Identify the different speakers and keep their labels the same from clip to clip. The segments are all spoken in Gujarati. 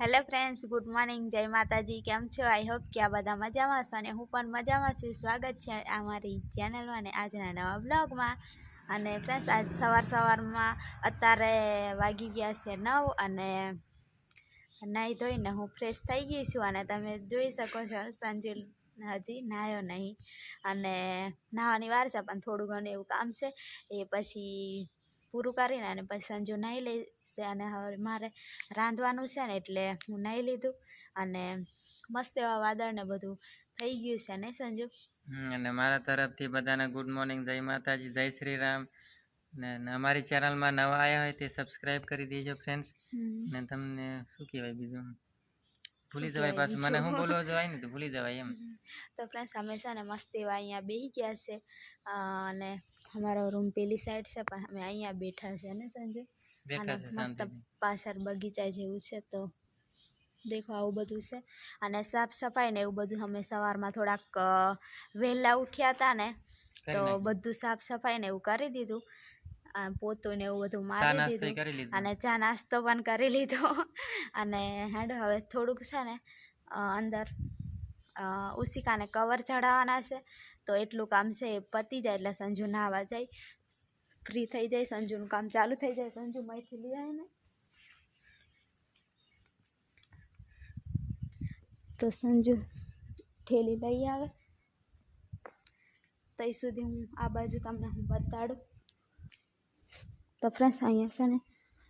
Speaker 1: હેલો ફ્રેન્ડ્સ ગુડ મોર્નિંગ જય માતાજી, કેમ છો? આઈ હોપ કે આ બધા મજામાં છો અને હું પણ મજામાં છું. સ્વાગત છે અમારી ચેનલમાં અને આજના નવા બ્લોગમાં અને ફ્રેન્ડ્સ આજ સવાર સવારમાં અત્યારે વાગી ગયા છે નવ અને નાહી ધોઈને હું ફ્રેશ થઈ ગઈ છું અને તમે જોઈ શકો છો, સંજીલ હજી નાહ્યો નહીં. અને નાહવાની વાર છે, પણ થોડું ઘણું એવું કામ છે. એ પછી પૂરું કરીને અને પછી સંજુ નાહી લેશે અને હવે મારે રાંધવાનું છે ને એટલે હું નાહી લીધું અને મસ્ત એવા વાદળ ને બધું થઈ ગયું છે ને સંજુ?
Speaker 2: અને મારા તરફથી બધાને ગુડ મોર્નિંગ જય માતાજી જય શ્રી રામ ને અમારી ચેનલમાં નવા આવ્યા હોય તે સબસ્ક્રાઈબ કરી દેજો ફ્રેન્ડ્સ ને તમને શું કહેવાય બીજું? ભૂલી જવાય પાછું. મને હું બોલવા જવાય ને તો ભૂલી જવાય એમ.
Speaker 1: તો ફ્રેન્ડ્સ અમે છે ને મસ્તી અહીંયા બેસી ગયા છે. અને અમારો રૂમ પેલી સાઈડ છે પણ અમે અહીંયા બેઠા છે ને સંજય?
Speaker 2: બેઠા છે
Speaker 1: મસ્ત પાછળ બગીચા જેવું છે તો દેખો આવું બધું છે. અને સાફ સફાઈ ને એવું બધું અમે સવારમાં થોડાક વહેલા ઉઠ્યા હતા ને તો બધું સાફ સફાઈ ને એવું કરી દીધું. પોતું ને એવું બધું મારી દીધું અને ચા નાસ્તો પણ કરી લીધો. અને હેડો હવે થોડુંક છે ને અંદર ઉસિકાને કવર ચડાવવાના છે. તો એટલું કામ છે એ પતી જાય એટલે સંજુ નાહવા જાય. ફ્રી થઈ જાય સંજુનું કામ ચાલુ થઈ જાય સંજુ માહિતી લઈ જાય ને તો સંજુ ઠેલી લઈ આવે. તઈ સુધી હું આ બાજુ તમને હું બતાડું. તો ફ્રેન્ડ્સ અહીંયા છે ને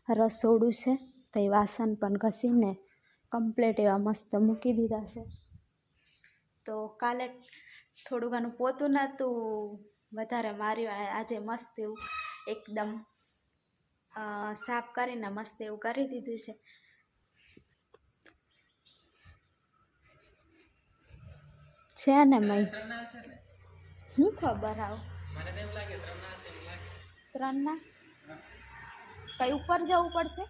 Speaker 1: રસોડું છે તો એ વાસણ પણ ઘસીને કમ્પ્લેટ એવા મસ્ત મૂકી દીધા છે. તો કાલે થોડું ઘણું પોતું નહોતું વધારે માર્યું આજે મસ્ત એવું એકદમ સાફ કરીને મસ્ત એવું કરી દીધું છે. છે ને મય? હું ખબર આવું?
Speaker 2: ત્રણ ના
Speaker 1: કઈ ઉપર જવું પડશે?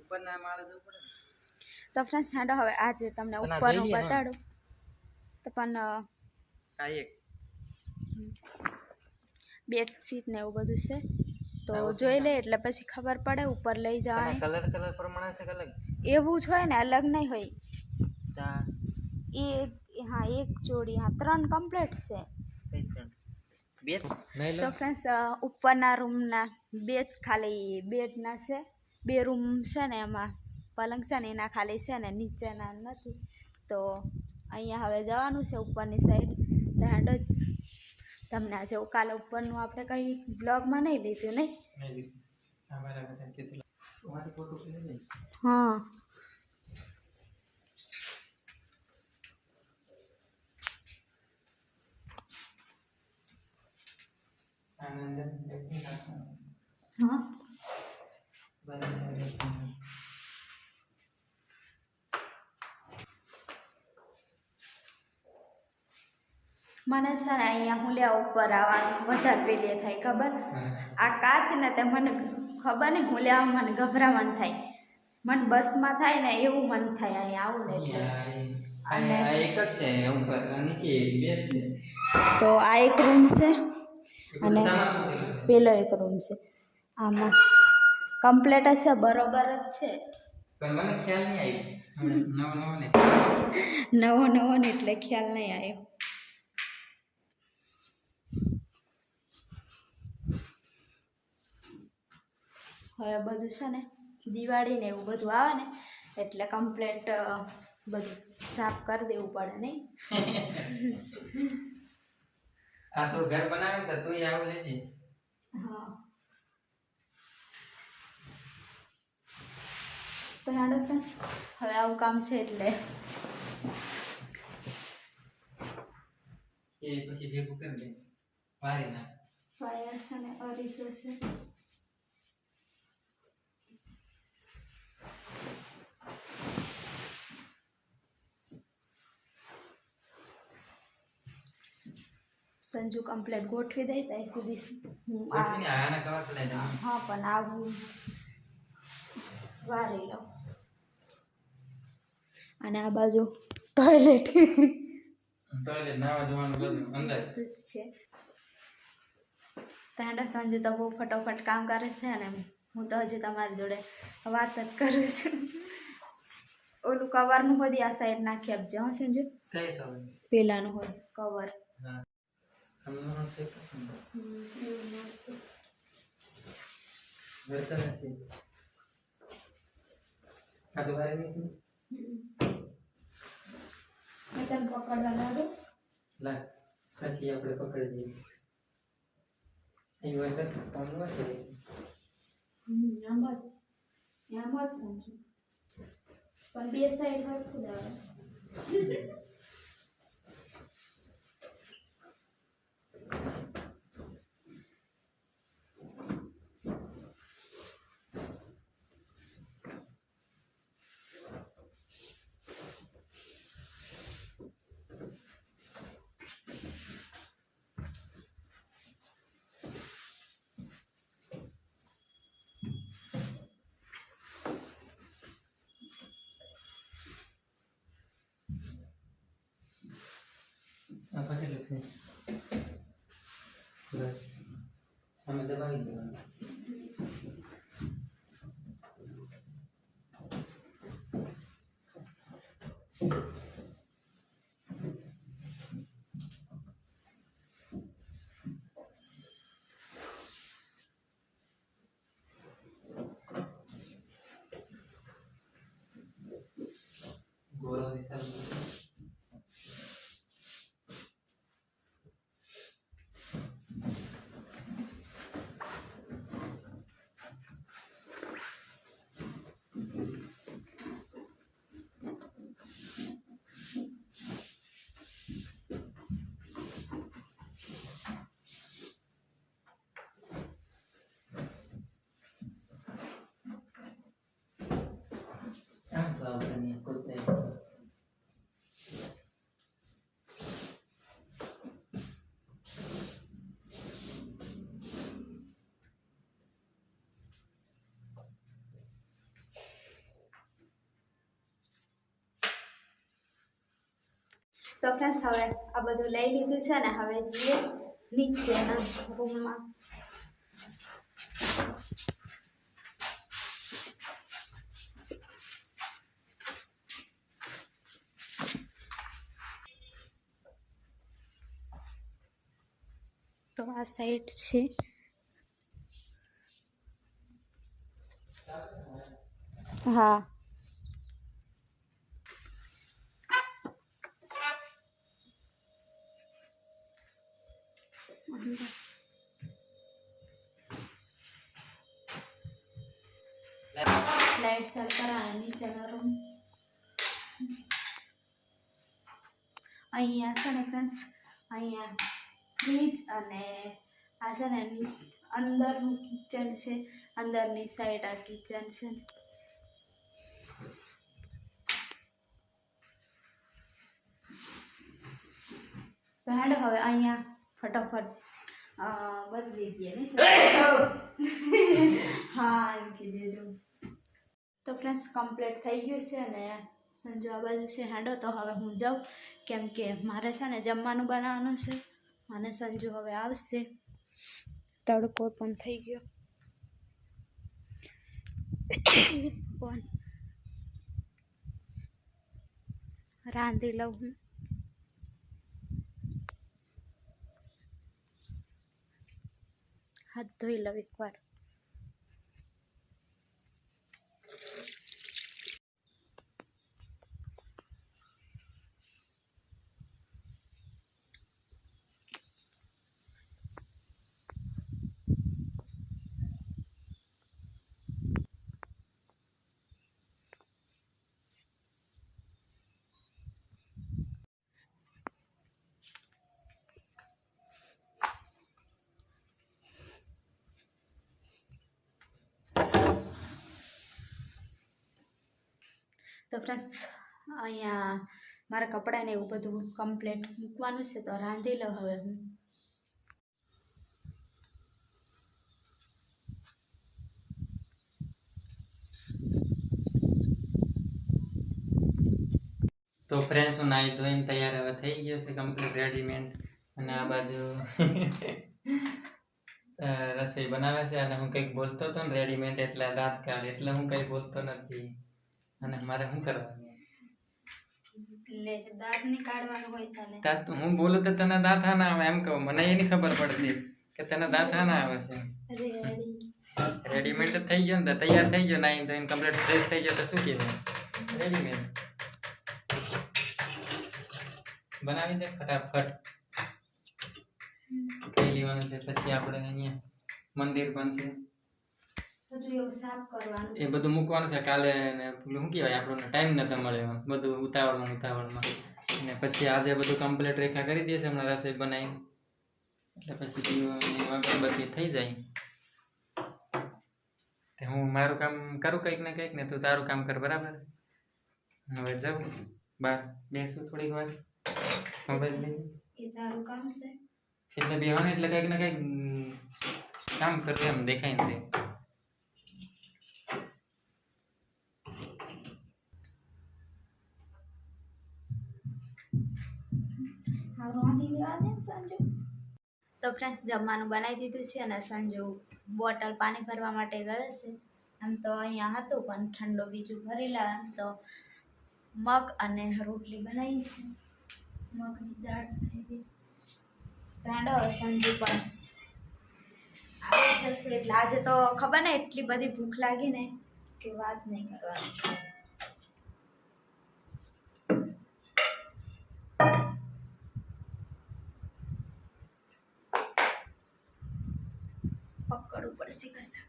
Speaker 2: ઉપરના માળે જવું પડે
Speaker 1: તો ફ્રેન્ડ્સ હાડો હવે આજે તમને
Speaker 2: ઉપર હું
Speaker 1: બતાડું. તો પણ બેડશીટ ને એવું બધું છે. તો જોઈ લે એટલે પછી ખબર પડે ઉપર લઈ જવાની.
Speaker 2: કલર કલર પ્રમાણે છે અલગ?
Speaker 1: એવું જ હોય ને અલગ નહીં હોય. એક હા એક જોડી હા ત્રણ કમ્પ્લીટ છે. તો ફ્રેન્ડ્સ ઉપરના રૂમના બે જ ખાલી બેડના છે. બે રૂમ છે ને એમાં. પલંગ છે ને એના ખાલી છે ને નીચેના નથી. તો અહીંયા હવે જવાનું છે ઉપરની સાઈડ દાંડ જ. તમને આજે કાલે ઉપરનું આપણે કંઈ બ્લોગમાં નહીં લીધું નહીં? હા
Speaker 2: આનંદ
Speaker 1: હા. મને છે ને અહીંયા હું લેવા ઉપર આવવાનું વધારે પેલી થાય ખબર? આ કાચ ને તે મને ખબર ને હું લેવા મને ગભરામણ થાય. મને બસમાં થાય ને એવું મન થાય અહીંયા આવું ને એટલે. તો આ એક રૂમ છે. અને. પેલો એક રૂમ છે. આમાં. કમ્પ્લેટ હશે બરોબર જ છે.
Speaker 2: મને ખ્યાલ નહીં આવ્યો. નવો નવો ને.
Speaker 1: નવો નવો ને એટલે ખ્યાલ નહીં આવ્યો. હવે બધું છે ને દિવાળી ને એવું બધું આવે ને એટલે કમ્પ્લેટ બધું સાફ કરી દેવું પડે નહીં?
Speaker 2: આ તો ઘર બનાવે તો તું આવું લેજે
Speaker 1: હા. તો હેડો ફ્રેન્ડ્સ હવે આવું કામ છે એટલે.
Speaker 2: એ પછી ભેગું કરી દે વારી ના
Speaker 1: ફાયર અને અરીસો છે સંજુ કમ્પ્લેટ ગોઠવી દઈ ત્યાં સુધી હું હા પણ આવું વારી લઉં. અને આ બાજુ ટોયલેટ
Speaker 2: ટોયલેટ નાવા ધોવાનું અંદર.
Speaker 1: છે. તાંડા સાંજે તો બહુ ફટોફટ કામ કરે છે અને હું તો હજી તમારી જોડે વાત જ કરું છું. ઓલું કવરનું બધી આ સાઈડ નાખી આપજો હા સંજુ? પેલાનું હોય કવર.
Speaker 2: હા. તો
Speaker 1: તને પકડવા લાગો.
Speaker 2: લા પછી આપણે પકડી દઈએ અહીં વર્તન કામનું હશે
Speaker 1: આમ આમ જ સંજુ પણ બે સાઈડ હરખું દાવે
Speaker 2: આ પતેલું છે બસ આમાં દબાવી દેવાનું ગોળો દેખાડો આમ તો આવશે નહીં કોઈ સાઈડ
Speaker 1: તો ફ્રેન્ડ્સ હવે આ બધું લઈ લીધું છે ને હવે જઈએ નીચેના રૂમમાં. તો આ સાઈડ છે. હા. લાઈટ ચાલુ કરાવે નીચેનો રૂમ અહીંયા છે ને ફ્રેન્ડ્સ અહીંયા ફ્રીજ અને આ છે ને ની- અંદરનું કિચન છે અંદરની સાઈડ આ કિચન છે હવે અહીંયા ફટાફટ બદલી નહીં હા, એમ કીધું તો ફ્રેન્ડ્સ કમ્પ્લીટ થઈ ગયું છે અને સંજુ આ બાજુ છે હાંડો, તો હવે હું જાઉં. કેમ કે મારે છે ને જમવાનું બનાવવાનું છે અને સંજુ હવે આવશે. તડકો પણ થઈ ગયો. પણ રાંધી લઉં હું. હાથ ધોઈ લઉં એકવાર. તો ફ્રેન્ડ્સ અહીંયા મારા કપડાને એવું બધું કમ્પ્લીટ મૂકવાનું છે તો રાંધી લો હવે હું.
Speaker 2: તો ફ્રેન્ડ્સ હું નાહી ધોઈને તૈયાર હવે થઈ ગયો છે કમ્પ્લીટ રેડીમેડ અને આ બાજુ રસોઈ બનાવે છે અને હું કંઈક બોલતો હતો ને રેડીમેડ એટલે દાંત કાઢ એટલે હું કંઈ બોલતો નથી. અને મારે શું કરવાનું?
Speaker 1: દાંત
Speaker 2: હું બોલું તો તને દાંત ના આવે એમ કહું. મને એની ખબર પડતી કે તને દાંત ના આવે છે.
Speaker 1: રેડી
Speaker 2: રેડીમેડ થઈ ગયો ને તૈયાર થઈ ગયો નાઈન તો કમ્પ્લીટ ફ્રેશ થઈ ગયો તો શું કહેવાય? રેડીમેડ બનાવી દે ફટાફટ. લેવાનું છે પછી આપણે અહીંયા મંદિર પણ છે
Speaker 1: બધું એવું સાફ કરવાનું
Speaker 2: એ બધું મૂકવાનું છે કાલે ને શું કહેવાય આપણને ટાઈમ નતો મળ્યો. બધું ઉતાવળમાં ઉતાવળમાં. ને પછી આજે બધું કમ્પ્લીટ રેખા કરી દેશે હમણાં રસોઈ બનાવી એટલે પછી અગરબત્તી થઈ જાય. તે હું મારું કામ કરું કંઈક ને કંઈક ને તું તારું કામ કર બરાબર? હવે જાઉં. બાર બેસું થોડીક વાર. મોબાઈલ લઈ
Speaker 1: તારું કામ છે.
Speaker 2: એટલે બેહવાનું એટલે કંઈક ને કંઈક કામ કરવું એમ દેખાય ને તે
Speaker 1: ફ્રેન્ડ્સ જમવાનું બનાવી દીધું છે અને સંજુ બોટલ પાણી ભરવા માટે ગયો છે. આમ તો અહીંયા હતું પણ ઠંડો બીજું ભરી લાવ તો મગ અને રોટલી બનાવી છે. મગની દાળ બનાવી સંજુ પણ આવી જશે એટલે આજે તો ખબર ને એટલી બધી ભૂખ લાગી ને કે વાત નહીં કરવાની પકડવું પડશે કશા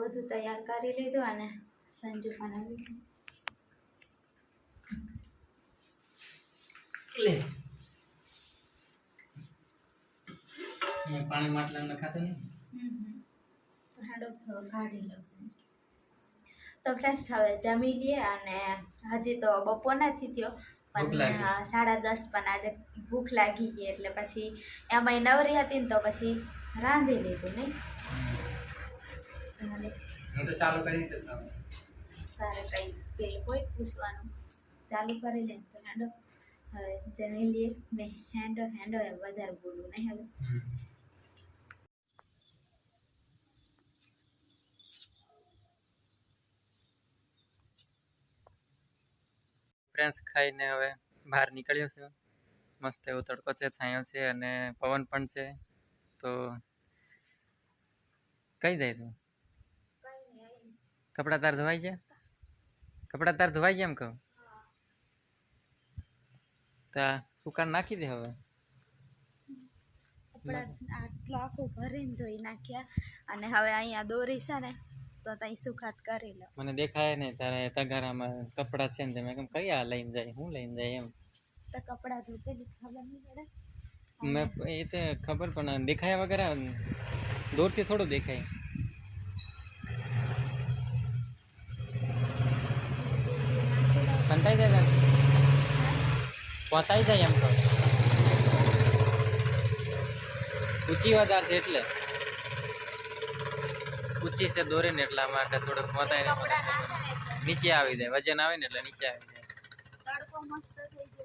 Speaker 1: તો બધું તૈયાર કરી લીધું અને સંજુ પણ આવી.
Speaker 2: પાણી માટલા નખાતો નહીં?
Speaker 1: તો હાડો કાઢી લઉં સંજુ. તો ફ્રેન્ડ્સ હવે જમી લઈએ અને હજી તો બપોર નથી થયો પણ સાડા દસ પણ આજે ભૂખ લાગી ગઈ એટલે પછી એમાં નવરી હતી ને તો પછી રાંધી લીધું નહીં?
Speaker 2: હું તો ચાલુ કરી દઉં
Speaker 1: તારે કંઈ પેલું કોઈ પૂછવાનું? ચાલુ કરી લે તો હેન્ડો જમી લઈએ મેં હેન્ડો હેન્ડો વધારે બોલું નહીં હવે.
Speaker 2: ફ્રેન્ડ્સ ખાઈને હવે બહાર નીકળ્યો છે. મસ્ત એવો તડકો છે છાંયો છે અને પવન પણ છે. તો કઈ જાય તું? કપડાં તાર ધોવાઈ ગયા? કપડાં તાર ધોવાઈ ગયા એમ કહું? તો સુકાન નાખી દે હવે.
Speaker 1: કપડા આટલો આખું ભરીને ધોઈ નાખ્યા અને હવે અહીંયા દોરી છે ને તો ત્યાં સુખાત કરી લો
Speaker 2: મને દેખાય ને તારે તગારામાં કપડાં છે ને તમે કેમ કયા લઈને જાય? હું લઈને જાય એમ.
Speaker 1: તો કપડાં ખબર નહીં પડે.
Speaker 2: મેં એ તો ખબર પણ દેખાયા વગર દૂરથી થોડું દેખાય. સંતાઈ જાય પહોંચાઈ જાય એમ તો. ઊંચી વધારે છે એટલે. ઊંચી છે દોરીને એટલા માટે થોડુંક પહોંચાય નીચે આવી જાય વજન આવે ને એટલે નીચે આવી જાય.
Speaker 1: તડકો મસ્ત થઈ એટલે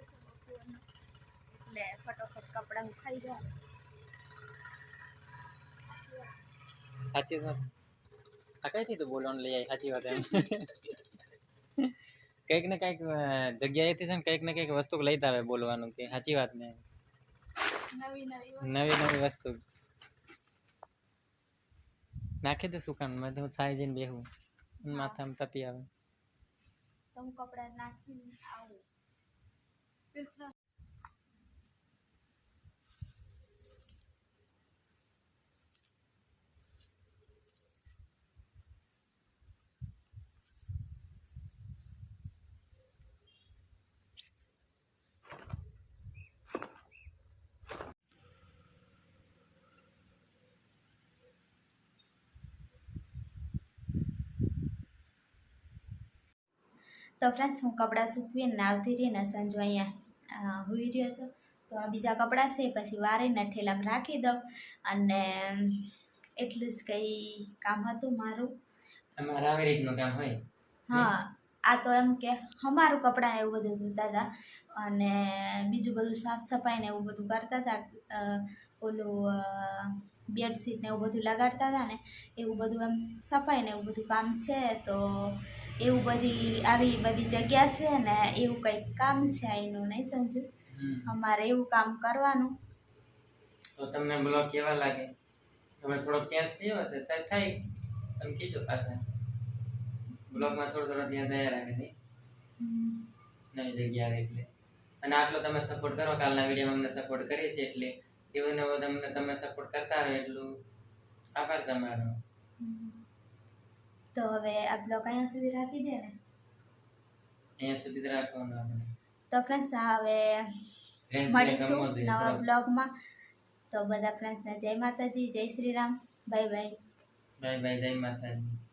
Speaker 1: ફટોફટ કપડાં ઉખાઈ જાય
Speaker 2: સાચી વાત. આ કઈથી તું બોલવાનું લઈ આવી સાચી વાત એમ. કંઈક ને કંઈક જગ્યાએથી છે ને કંઈક ને કંઈક વસ્તુ લઈતા આવે બોલવાનું કે સાચી વાત ને.
Speaker 1: નવી નવી વસ્તુ.
Speaker 2: નાખી દે સુકાનમાં તો હું છાઈ જઈને બેહું. માથામાં તપી આવે.
Speaker 1: તો કપડાં આવું. તો ફ્રેન્ડ્સ હું કપડાં સૂકવીને આવતી રહી ને સંજુ અહીંયા હોઈ રહ્યો હતો. તો આ બીજા કપડાં છે પછી વારીને ઠેલામાં રાખી દઉં અને એટલું જ કંઈ કામ હતું મારું.
Speaker 2: આવી રીતનું કામ હોય?
Speaker 1: હા આ તો એમ કે અમારું કપડાં એવું બધું ધોતા હતા અને બીજું બધું સાફ સફાઈ ને એવું બધું કરતા હતા. ઓલું બેડશીટ ને એવું બધું લગાડતા હતા ને એવું બધું એમ સફાઈ ને એવું બધું કામ છે તો એવું બધી આવી બધી જગ્યા છે ને એવું કંઈક કામ છે અહીંનું નહીં સમજુ
Speaker 2: હમ.
Speaker 1: અમારે એવું કામ કરવાનું.
Speaker 2: તો તમને બ્લોગ કેવા લાગે? તમે થોડોક ચેન્જ થયો હશે તો થાય. તમે કીધું પાછા. બ્લોગમાં થોડો થોડો ચેન્જ થયા નહીં? નવી જગ્યા આવે એટલે. અને આટલો તમે સપોર્ટ કરો કાલના વિડીયોમાં અમને સપોર્ટ કરીએ છીએ એટલે. એવું ને એવું તમને તમે સપોર્ટ કરતા રહો એટલું. આભાર તમારો.
Speaker 1: તો હવે આ બ્લોગ અહીંયા સુધી રાખી દે ને?
Speaker 2: અહીંયા સુધી રાખવાનું આપણે.
Speaker 1: તો ફ્રેન્ડ્સ હવે મળીશું નવા. બ્લોગમાં. તો બધા ફ્રેન્ડ્સને જય માતાજી જય Shri Ram. Bye bye
Speaker 2: bye bye જય માતાજી.